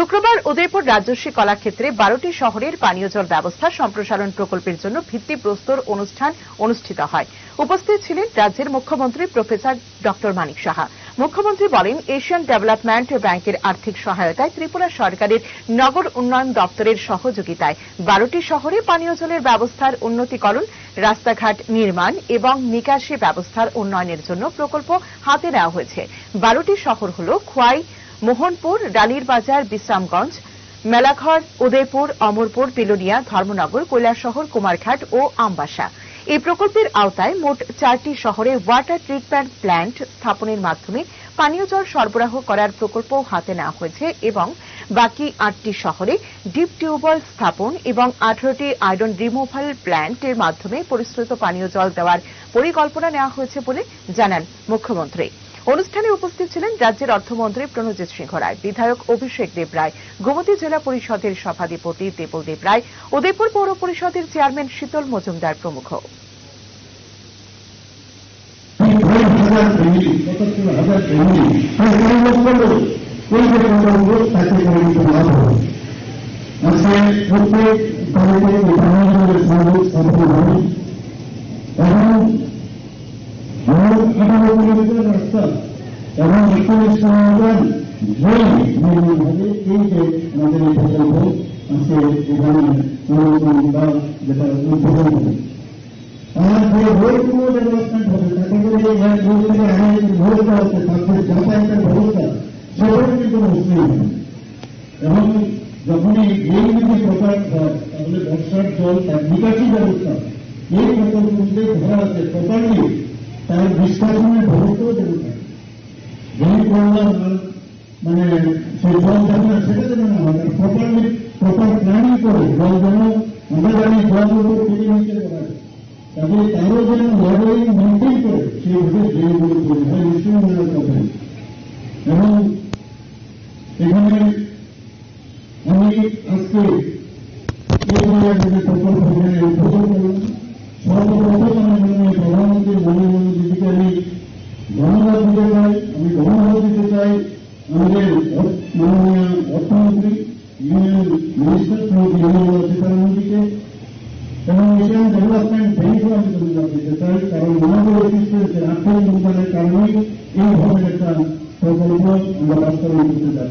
শুক্রবার উদয়পুর রাজস্বী কলাক্ষেত্রে বারোটি শহরের পানীয় জল ব্যবস্থা সম্প্রসারণ প্রকল্পের জন্য ভিত্তিপ্রস্তর অনুষ্ঠান অনুষ্ঠিত হয়। উপস্থিত ছিলেন রাজ্যের মুখ্যমন্ত্রী প্রফেসর ড মানিক সাহা। মুখ্যমন্ত্রী বলেন, এশিয়ান ডেভেলপমেন্ট ব্যাংকের আর্থিক সহায়তায় ত্রিপুরা সরকারের নগর উন্নয়ন দপ্তরের সহযোগিতায় বারোটি শহরে পানীয় জলের ব্যবস্থার উন্নতিকরণ, রাস্তাঘাট নির্মাণ এবং নিকাশি ব্যবস্থার উন্নয়নের জন্য প্রকল্প হাতে নেওয়া হয়েছে। বারোটি শহর হল খোয়াই মোহনপুর, রানীর বাজার, বিশ্রামগঞ্জ, মেলাঘর, উদয়পুর, অমরপুর, বিলোনিয়া, ধর্মনগর, কৈলাসহর, কুমারঘাট ও আমবাসা। এই প্রকল্পের আওতায় মোট চারটি শহরে ওয়াটার ট্রিটমেন্ট প্ল্যান্ট স্থাপনের মাধ্যমে পানীয় জল সরবরাহ করার প্রকল্প হাতে নেওয়া হয়েছে এবং বাকি আটটি শহরে ডিপ টিউবওয়েল স্থাপন এবং আঠারোটি আয়রন রিমুভাল প্ল্যান্টের মাধ্যমে পরিশ্রুত পানীয় জল দেওয়ার পরিকল্পনা নেওয়া হয়েছে বলে জানান মুখ্যমন্ত্রী। অনুষ্ঠানে উপস্থিত ছিলেন রাজ্যের অর্থমন্ত্রী প্রণজিৎ সিংহ রায়, বিধায়ক অভিষেক দেব রায়, গোমতী জেলা পরিষদের সভাধিপতি দেবল দেব রায়, উদয়পুর পৌর পরিষদের চেয়ারম্যান শীতল মজুমদার প্রমুখ। এবং আমার আঠারো কিলোমিটার রাস্তা এবং একচল্লিশ কিলোমিটার ড্রেন নির্মাণ হবে এই যে আমাদের এই প্রকল্প আজকে এখানে অনুমোদন বা যেটা উদ্বোধন হবে আর যে রোডগুলো ডেভেলপমেন্ট হবে তাতে করে যে এক রোড থেকে আরেক ব্যবস্থা হচ্ছে তাদের যাতায়াতের ব্যবস্থা সেটাও কিন্তু মুসলিম হবে এবং যখনই এই যদি প্রকার হয় তাহলে বর্ষার জল তার নিকাশি ব্যবস্থা এই প্রকল্পগুলিতে ধরা আছে প্রপারলি তার নিষ্কাশনের ব্যবস্থাও যেন থাকে যেই করলাম মানে সেই জল যাবে সেটা যেন না হয় প্রপারলি, প্রপার প্ল্যানিং করে জল যেন আমরা জানি জল উপর নিচে করা তাহলে তারও যেন লেভেলিং মেনটেন করে সেইভাবে ড্রেনগুলো তৈরি হয় নিশ্চয়ই উন্নয়ন করবেন এবং এখানে আমি আজকে এই যে প্রকল্প সর্বপ্রথম আমি প্রধানমন্ত্রী নরেন্দ্র মোদীজিকে আমি ধন্যবাদ দিতে চাই আমি ধন্যবাদ দিতে চাই। আমাদের মাননীয় অর্থমন্ত্রী, ইউনিয়ন মিনিস্টার শ্রীমতী নির্মলা সীতারামনজিকে এবং এশিয়ান ডেভেলপমেন্ট ব্যাংকও আমি ধন্যবাদ দিতে চাই, কারণ ওনাদের অফিসের আর্থিক অনুদানের কারণেই এই ধরনের একটা প্রকল্প আমরা বাস্তবায়ন করতে চাই